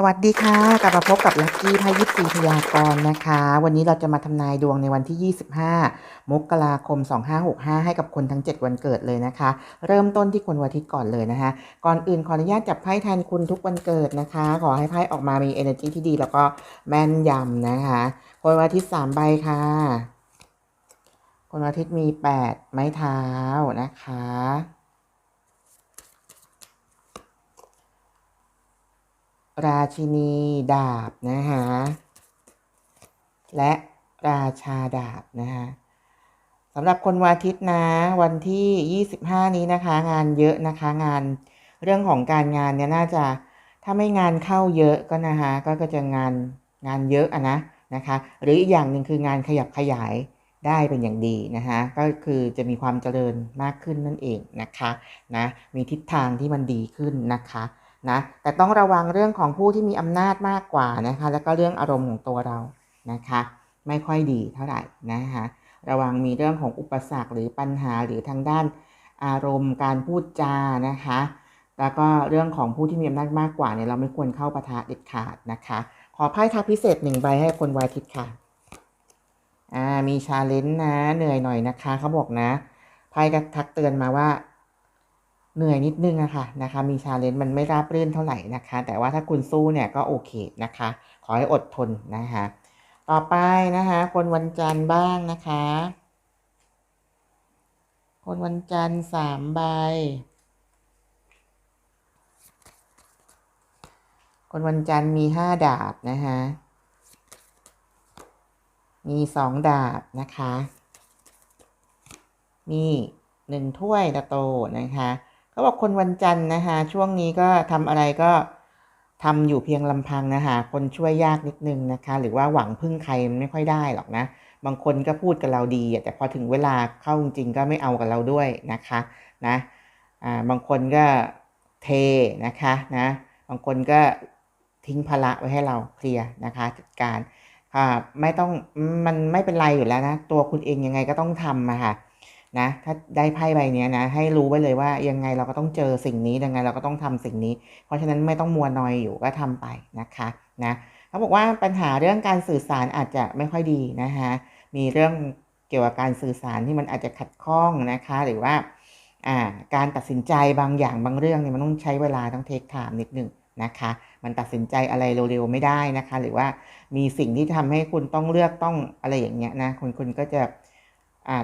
สวัสดีค่ะ กลับมาพบกับลัคกี้พายิปซีพยากรณ์นะคะ วันนี้เราจะมาทำนายดวงในวันที่ 25 มกราคม 2565 ให้กับคนทั้ง 7 วันเกิดเลยนะคะ เริ่มต้นที่คนวันอาทิตย์ก่อนเลยนะคะ ก่อนอื่นขออนุญาตจับไพ่แทนคุณทุกวันเกิดนะคะ ขอให้ไพ่ออกมามี energy ที่ดี แล้วก็แม่นยำนะคะ คนวันอาทิตย์3ใบค่ะ คนวันอาทิตย์มี 8 ไม้เท้านะคะ ราชินีดาบนะคะและราชาดาบนะคะสำหรับคนวันอาทิตย์นะ วันที่ 25 นี้นะคะ งานเยอะนะคะงานเรื่องของการงานเนี่ยน่าจะถ้าไม่งานเข้าเยอะก็นะคะก็ก็จะงานงานเยอะอะนะนะคะ หรืออีกอย่างหนึ่งคืองานขยับขยายได้เป็นอย่างดีนะคะก็คือจะมีความเจริญมากขึ้นนั่นเองนะคะนะมีทิศทางที่มันดีขึ้นนะคะ นะแต่ต้องระวังเรื่องของผู้ที่มีอำนาจมากกว่านะคะแล้วก็เรื่องอารมณ์ของตัวเรานะคะไม่ค่อยดีเท่าไหร่นะคะระวังมีเรื่องของอุปสรรคหรือปัญหาหรือทางด้านอารมณ์การพูดจานะคะแล้วก็เรื่องของผู้ที่มีอำนาจมากกว่าเนี่ยเราไม่ควรเข้าปะทะเด็ดขาดนะคะ ขอไพ่ทักพิเศษหนึ่งใบให้คนวายทิตย์ค่ะอ่ามีชาเลนจ์นะเหนื่อยหน่อยนะคะเขาบอกนะไพ่ก็ทักเตือนมาว่า เหนื่อยนิดนึงอะค่ะนะคะ มีชาเลนจ์มันไม่ราบรื่นเท่าไหร่นะคะ แต่ว่าถ้าคุณสู้เนี่ยก็โอเคนะคะ ขอให้อดทนนะคะ ต่อไปนะคะ คนวันจันทร์บ้างนะคะ คนวันจันทร์สามใบ คนวันจันทร์มีห้าดาบนะคะมีสองดาบนะคะ มีหนึ่งถ้วยตะโตนะคะ เขาบอกคนวันจันทร์นะคะช่วงนี้ก็ทำอะไรก็ทำอยู่เพียงลำพังนะคะคนช่วยยากนิดนึงนะคะ หรือว่าหวังพึ่งใครมันไม่ค่อยได้หรอกนะ บางคนก็พูดกับเราดีแต่พอถึงเวลาเข้าจริงก็ไม่เอากับเราด้วยนะคะนะอ่าบางคนก็เทนะคะนะบางคนก็ทิ้งภาระไว้ให้เราเคลียร์นะคะจัดการอ่าไม่ต้องมันไม่เป็นไรอยู่แล้วนะ ตัวคุณเองยังไงก็ต้องทำอะค่ะ นะ ถ้าได้ไพ่ใบนี้นะ ให้รู้ไว้เลยว่ายังไงเราก็ต้องเจอสิ่งนี้ยังไงเราก็ต้องทำสิ่งนี้ เพราะฉะนั้นไม่ต้องมัวนอยอยู่ก็ทำไปนะคะนะเขาบอกว่าปัญหาเรื่องการสื่อสารอาจจะไม่ค่อยดีนะคะมีเรื่องเกี่ยวกับการสื่อสารที่มันอาจจะขัดข้องนะคะ หรือว่าการตัดสินใจบางอย่างบางเรื่องเนี่ยมันต้องใช้เวลาต้องเทคไทม์นิดหนึ่งนะคะ มันตัดสินใจอะไรเร็วๆไม่ได้นะคะ หรือว่ามีสิ่งที่ทำให้คุณต้องเลือกต้องอะไรอย่างเงี้ยนะคุณคุณก็จะ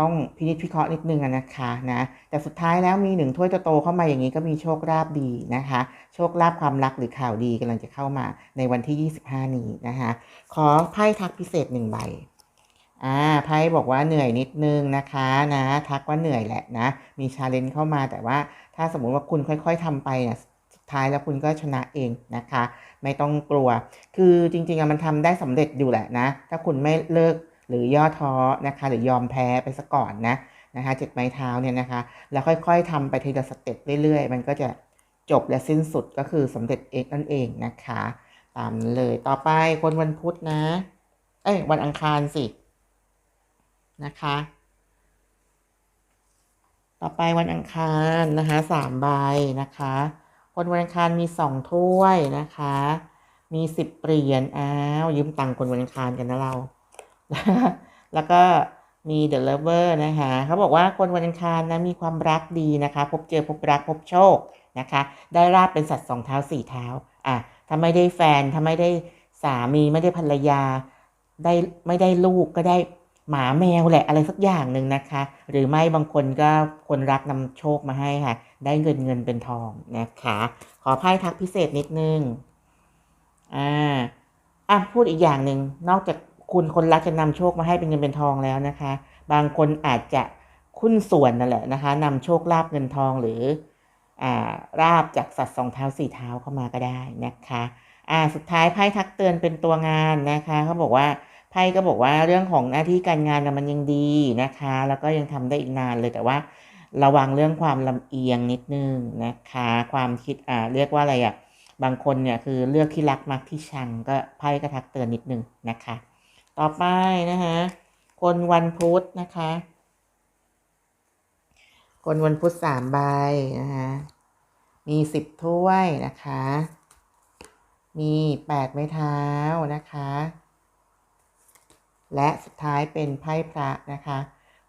ต้องพินิจพิเคราะห์นิดนึงนะคะนะแต่สุดท้ายแล้วมีหนึ่งถ้วยโตๆเข้ามาอย่างนี้ก็มีโชคลาภดีนะคะ โชคลาภความรักหรือข่าวดีกำลังจะเข้ามาในวันที่ 25 นี้นะคะขอไพ่ทักพิเศษหนึ่งใบอ่าไพ่บอกว่าเหนื่อยนิดนึงนะคะนะทักว่าเหนื่อยแหละนะมีชาเลนจ์เข้ามาแต่ว่าถ้าสมมุติว่าคุณค่อยๆทำไปเนี่ยสุดท้ายแล้วคุณก็ชนะเองนะคะ ไม่ต้องกลัว คือจริงๆมันทำได้สำเร็จอยู่แหละนะ ถ้าคุณไม่เลิก หรือย่อท้อนะคะ หรือยอมแพ้ไปซะก่อนนะนะคะเจ็ดไม้เท้าเนี่ยนะคะ แล้วค่อยๆทำไปทีละสเต็ปเรื่อยๆ มันก็จะจบและสิ้นสุดก็คือสำเร็จเองนั่นเองนะคะ ตามเลยต่อไปคนวันพุธนะ เอ้ยวันอังคารสินะคะ ต่อไปวันอังคารนะคะสามใบนะคะ คนวันอังคารมีสองถ้วยนะคะ มีสิบเหรียญอ้าวยืมตังค์คนวันอังคารกันนะเรา แล้วก็มี The Lover นะคะเขาบอกว่าคนวันอังคารนะมีความรักดีนะคะ พบเจอพบรักพบโชคนะคะ ได้ราบเป็นสัตว์สองเท้าสี่เท้าอะถ้าไม่ได้แฟนถ้าไม่ได้สามีไม่ได้ภรรยา ได้ไม่ได้ลูกก็ได้หมาแมวแหละอะไรสักอย่างหนึ่งนะคะ หรือไม่บางคนก็คนรักนำโชคมาให้ค่ะ ได้เงินเงินเป็นทองนะคะ ขอไพ่ทักพิเศษนิดนึงอ่าอะพูดอีกอย่างหนึ่งนอกจาก คุณคนรักจะนำโชคมาให้เป็นเงินเป็นทองแล้วนะคะ บางคนอาจจะคุ้นส่วนนั่นแหละนะคะนำโชคลาภเงินทองหรืออ่าราบจากสัตว์สองเท้าสี่เท้าเข้ามาก็ได้นะคะอ่าสุดท้ายไพ่ทักเตือนเป็นตัวงานนะคะเขาบอกว่าไพ่ก็บอกว่าเรื่องของหน้าที่การงานนะมันยังดีนะคะ แล้วก็ยังทำได้อีกนานเลยแต่ว่าระวังเรื่องความลำเอียงนิดนึงนะคะ ความคิดอ่าเรียกว่าอะไรอะบางคนเนี่ยคือเลือกที่รักมักที่ชังก็ไพ่ก็ทักเตือนนิดนึงนะคะ ต่อไปนะคะ คนวันพุธนะคะ คนวันพุธสามใบนะคะมีสิบถ้วยนะคะ มีแปดไม้เท้านะคะ และสุดท้ายเป็นไพ่พระนะคะ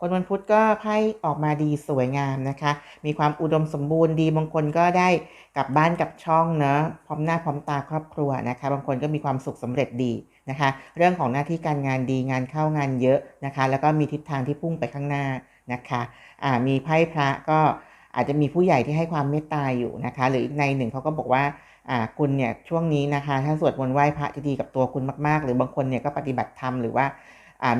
คนวันพุธก็ไพ่ออกมาดีสวยงามนะคะ มีความอุดมสมบูรณ์ดี บางคนก็ได้กลับบ้านกลับช่องเนอะพร้อมหน้าพร้อมตาครอบครัวนะคะ บางคนก็มีความสุขสำเร็จดี นะคะ เรื่องของหน้าที่การงานดีงานเข้างานเยอะนะคะ แล้วก็มีทิศทางที่พุ่งไปข้างหน้านะคะอ่ามีไพ่พระก็อาจจะมีผู้ใหญ่ที่ให้ความเมตตาอยู่นะคะ หรือในหนึ่งเขาก็บอกว่าคุณเนี่ยช่วงนี้นะคะ ถ้าสวดมนต์ไหว้พระจะดีกับตัวคุณมาก ๆ หรือบางคนเนี่ยก็ปฏิบัติธรรมหรือว่า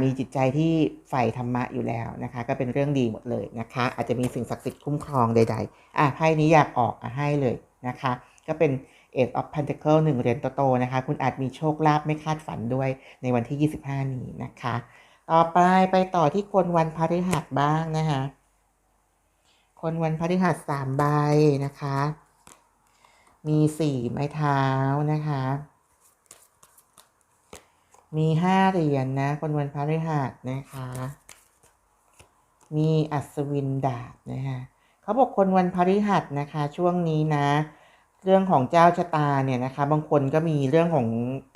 มีจิตใจที่ใฝ่ธรรมะอยู่แล้วนะคะ ก็เป็นเรื่องดีหมดเลยนะคะ อาจจะมีสิ่งศักดิ์สิทธิ์คุ้มครองใดๆอ่าไพ่นี้อยากออกอให้เลยนะคะ ก็เป็น Eight of Pentacle หนึ่งเหรียญโตๆนะคะ คุณอาจมีโชคลาภไม่คาดฝันด้วยในวันที่ 25 นี้นะคะ ต่อไปไปต่อที่คนวันพฤหัสบ้างนะคะคนวันพฤหัสสามใบนะคะ มีสี่ไม้เท้านะคะ มีห้าเหรียญนนะ คนวันพฤหัสนะคะ มีอัศวินดาบนะคะเขาบอกคนวันพฤหัสนะคะ ช่วงนี้นะ เรื่องของเจ้าชะตาเนี่ยนะคะ บางคนก็มีเรื่องของ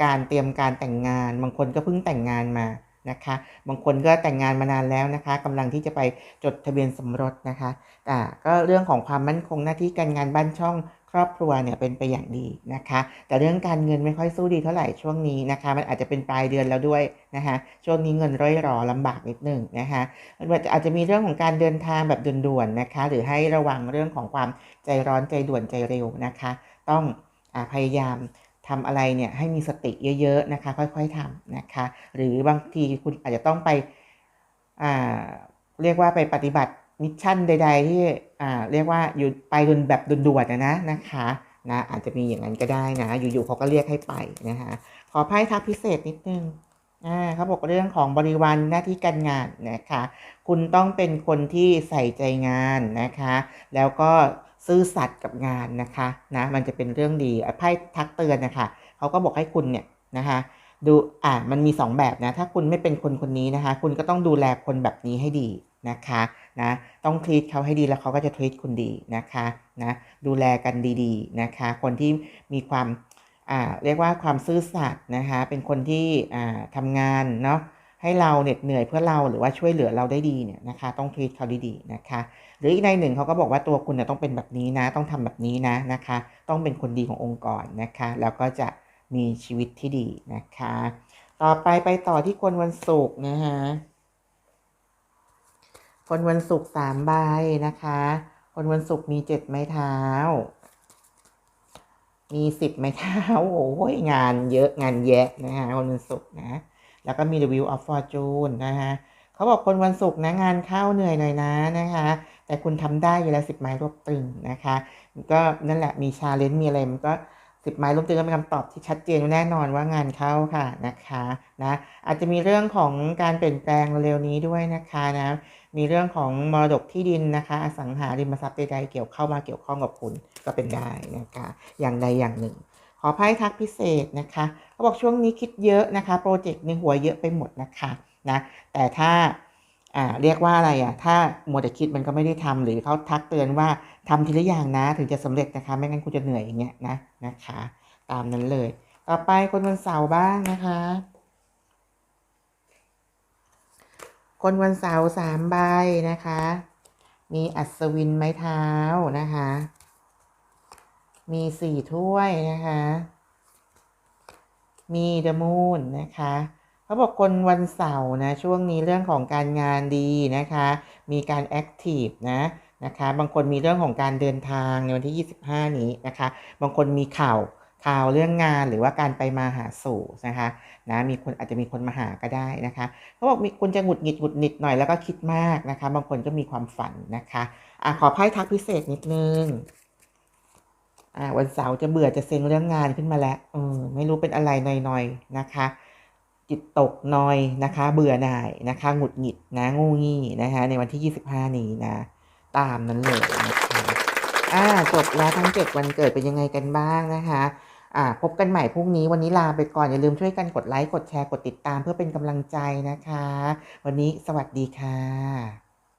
การเตรียมการแต่งงาน บางคนก็เพิ่งแต่งงานมานะคะ บางคนก็แต่งงานมานานแล้วนะคะกำลังที่จะไปจดทะเบียนสมรสนะคะอ่าก็เรื่องของความมั่นคงหน้าที่การงานบ้านช่อง ครอบครัวเนี่ยเป็นไปอย่างดีนะคะ แต่เรื่องการเงินไม่ค่อยสู้ดีเท่าไหร่ช่วงนี้นะคะ มันอาจจะเป็นปลายเดือนแล้วด้วยนะคะช่วงนี้เงินร่อยรอลำบากนิดหนึ่งนะคะมันอาจจะมีเรื่องของการเดินทางแบบด่วนๆนะคะ หรือให้ระวังเรื่องของความใจร้อนใจด่วนใจเร็วนะคะ ต้องอพยายามทำอะไรเนี่ยให้มีสติเยอะๆนะคะ ค่อยๆทำนะคะ หรือบางทีคุณอาจจะต้องไปอ่าเรียกว่าไปปฏิบัติ มิชชั่นใด ๆ ที่อ่าเรียกว่าอยู่ไปดุนแบบด่วนๆนะนะนะคะนะอาจจะมีอย่างนั้นก็ได้นะ อยู่ๆเขาก็เรียกให้ไปนะคะขอไพ่ทักพิเศษนิดนึงอ่าเขาบอกเรื่องของบริวารหน้าที่การงานนะคะ คุณต้องเป็นคนที่ใส่ใจงานนะคะ แล้วก็ซื่อสัตย์กับงานนะคะนะมันจะเป็นเรื่องดีไพ่ทักเตือนนะคะเขาก็บอกให้คุณเนี่ยนะคะดูอ่ามันมี 2 แบบนะ ถ้าคุณไม่เป็นคนคนนี้นะคะ คุณก็ต้องดูแลคนแบบนี้ให้ดี นะคะนะต้องทรีตเขาให้ดีแล้วเขาก็จะทรีตคุณดีนะคะนะดูแลกันดีๆนะคะ คนที่มีความอ่าเรียกว่าความซื่อสัตย์นะคะเป็นคนที่อ่าทำงานเนาะให้เราเหน็ดเหนื่อยเพื่อเราหรือว่าช่วยเหลือเราได้ดีเนี่ยนะคะ ต้องทรีตเขาดีๆนะคะ หรืออีกในหนึ่งเขาก็บอกว่าตัวคุณเนี่ยต้องเป็นแบบนี้นะ ต้องทำแบบนี้นะนะคะ ต้องเป็นคนดีขององค์กรนะคะ แล้วก็จะมีชีวิตที่ดีนะคะ ต่อไปไปต่อที่คนวันศุกร์นะคะ คนวันศุกร์สามใบนะคะ คนวันศุกร์มีเจ็ดไม้เท้า มีสิบไม้เท้า โอ้ยงานเยอะงานแยะนะคะคนวันศุกร์นะ แล้วก็มี The Wheel of Fortune นะคะเขาบอกคนวันศุกร์นะงานเข้าเหนื่อยหน่อยนะนะคะ แต่คุณทำได้อยู่แล้วสิบไม้รวบตึงนะคะ ก็นั่นแหละมีชาเลนจ์มีอะไรมันก็ สิบไม้รวบตึงก็เป็นคำตอบที่ชัดเจนแน่นอนว่างานเข้าค่ะนะคะนะอาจจะมีเรื่องของการเปลี่ยนแปลงเร็วนี้ด้วยนะคะนะมีเรื่องของมรดกที่ดินนะคะ อสังหาริมทรัพย์ใดๆเกี่ยวเข้ามาเกี่ยวข้องกับคุณก็เป็นได้นะคะอย่างใดอย่างหนึ่ง ขอไพ่ทักพิเศษนะคะเขาบอกช่วงนี้คิดเยอะนะคะโปรเจกต์ในหัวเยอะไปหมดนะคะนะแต่ถ้าอ่าเรียกว่าอะไรอะถ้ามัวแต่คิดมันก็ไม่ได้ทำหรือเขาทักเตือนว่า ทำทีละอย่างนะ ถึงจะสำเร็จนะคะ ไม่งั้นคุณจะเหนื่อยอย่างเงี้ยนะนะคะ ตามนั้นเลย ต่อไปคนวันเสาร์บ้างนะคะ คนวันเสาร์สามใบนะคะ มีอัศวินไม้เท้านะคะ มีสี่ถ้วยนะคะ มีเดมูนนะคะเขาบอกคนวันเสาร์นะ ช่วงนี้เรื่องของการงานดีนะคะ มีการแอคทีฟนะ นะคะ บางคนมีเรื่องของการเดินทางในวันที่ 25 นี้นะคะ บางคนมีข่าวข่าวเรื่องงานหรือว่าการไปมาหาสู่นะคะนะมีคนอาจจะมีคนมาหาก็ได้นะคะเขาบอกมีคุณจะหงุดหงิดหงุดหงิดหน่อยแล้วก็คิดมากนะคะ บางคนก็มีความฝันนะคะอะขอไพ่ทักพิเศษนิดนึงอ่าวันเสาร์จะเบื่อจะเซ็งเรื่องงานขึ้นมาแล้วเออไม่รู้เป็นอะไรหน่อยๆนะคะ จิตตกนอยนะคะ เบื่อหน่ายนะคะหงุดหงิดนะงูงี้นะคะ ในวันที่ 25 นี้นะ ตามนั้นเลยนะคะอ่าจบแล้วทั้ง 7 วันเกิดเป็นยังไงกันบ้างนะคะอ่าพบกันใหม่พรุ่งนี้วันนี้ลาไปก่อน อย่าลืมช่วยกันกดไลค์ กดแชร์ กดติดตามเพื่อเป็นกำลังใจนะคะ วันนี้สวัสดีค่ะ